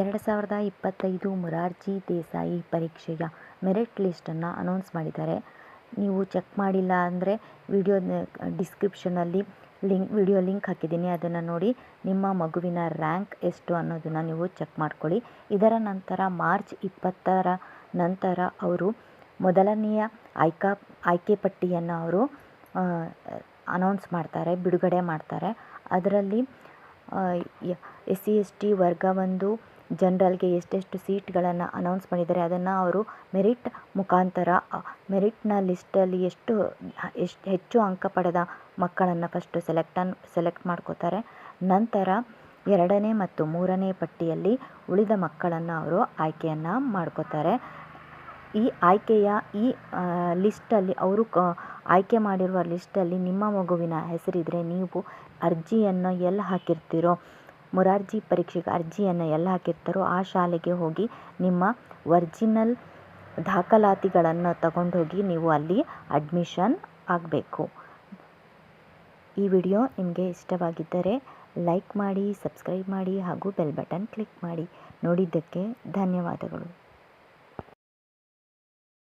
ಎರಡು ಸಾವಿರದ ಇಪ್ಪತ್ತೈದು ಮೊರಾರ್ಜಿ ದೇಸಾಯಿ ಪರೀಕ್ಷೆಯ ಮೆರಿಟ್ ಲಿಸ್ಟನ್ನು ಅನೌನ್ಸ್ ಮಾಡಿದ್ದಾರೆ. ನೀವು ಚೆಕ್ ಮಾಡಿಲ್ಲ ಅಂದರೆ ವಿಡಿಯೋ ಡಿಸ್ಕ್ರಿಪ್ಷನಲ್ಲಿ ಲಿಂಕ್, ವಿಡಿಯೋ ಲಿಂಕ್ ಹಾಕಿದ್ದೀನಿ. ಅದನ್ನು ನೋಡಿ, ನಿಮ್ಮ ಮಗುವಿನ ರ್ಯಾಂಕ್ ಎಷ್ಟು ಅನ್ನೋದನ್ನು ನೀವು ಚೆಕ್ ಮಾಡ್ಕೊಳ್ಳಿ. ಇದರ ನಂತರ ಮಾರ್ಚ್ ಇಪ್ಪತ್ತರ ನಂತರ ಅವರು ಮೊದಲನೆಯ ಆಯ್ಕಾ, ಆಯ್ಕೆ ಪಟ್ಟಿಯನ್ನು ಅವರು ಅನೌನ್ಸ್ ಮಾಡ್ತಾರೆ, ಬಿಡುಗಡೆ ಮಾಡ್ತಾರೆ. ಅದರಲ್ಲಿ ಎಸ್ ಸಿ, ಎಸ್ ಟಿ ವರ್ಗ ಒಂದು ಜನರಲ್ಗೆ ಎಷ್ಟೆಷ್ಟು ಸೀಟ್ಗಳನ್ನು ಅನೌನ್ಸ್ ಮಾಡಿದ್ದಾರೆ, ಅದನ್ನು ಅವರು ಮೆರಿಟ್ ಮುಖಾಂತರ, ಮೆರಿಟ್ನ ಲಿಸ್ಟಲ್ಲಿ ಎಷ್ಟು ಎಷ್ಟು ಹೆಚ್ಚು ಅಂಕ ಪಡೆದ ಮಕ್ಕಳನ್ನು ಫಸ್ಟು ಸೆಲೆಕ್ಟನ್ ಸೆಲೆಕ್ಟ್ ಮಾಡ್ಕೋತಾರೆ. ನಂತರ ಎರಡನೇ ಮತ್ತು ಮೂರನೇ ಪಟ್ಟಿಯಲ್ಲಿ ಉಳಿದ ಮಕ್ಕಳನ್ನು ಅವರು ಆಯ್ಕೆಯನ್ನು ಮಾಡ್ಕೋತಾರೆ. ಈ ಆಯ್ಕೆಯ ಈ ಲಿಸ್ಟಲ್ಲಿ, ಅವರು ಕ, ಆಯ್ಕೆ ಮಾಡಿರುವ ಲಿಸ್ಟಲ್ಲಿ ನಿಮ್ಮ ಮಗುವಿನ ಹೆಸರಿದ್ದರೆ ನೀವು ಅರ್ಜಿಯನ್ನು ಎಲ್ಲಿ ಹಾಕಿರ್ತೀರೋ ಮೊರಾರ್ಜಿ ಪರೀಕ್ಷೆಗೆ ಅರ್ಜಿಯನ್ನು ಎಲ್ಲಿ ಹಾಕಿರ್ತಾರೋ ಆ ಶಾಲೆಗೆ ಹೋಗಿ ನಿಮ್ಮ ಒರ್ಜಿನಲ್ ದಾಖಲಾತಿಗಳನ್ನು ತಗೊಂಡೋಗಿ ನೀವು ಅಲ್ಲಿ ಅಡ್ಮಿಷನ್ ಆಗಬೇಕು. ಈ ವಿಡಿಯೋ ನಿಮಗೆ ಇಷ್ಟವಾಗಿದ್ದರೆ ಲೈಕ್ ಮಾಡಿ, ಸಬ್ಸ್ಕ್ರೈಬ್ ಮಾಡಿ ಹಾಗೂ ಬೆಲ್ ಬಟನ್ ಕ್ಲಿಕ್ ಮಾಡಿ. ನೋಡಿದ್ದಕ್ಕೆ ಧನ್ಯವಾದಗಳು.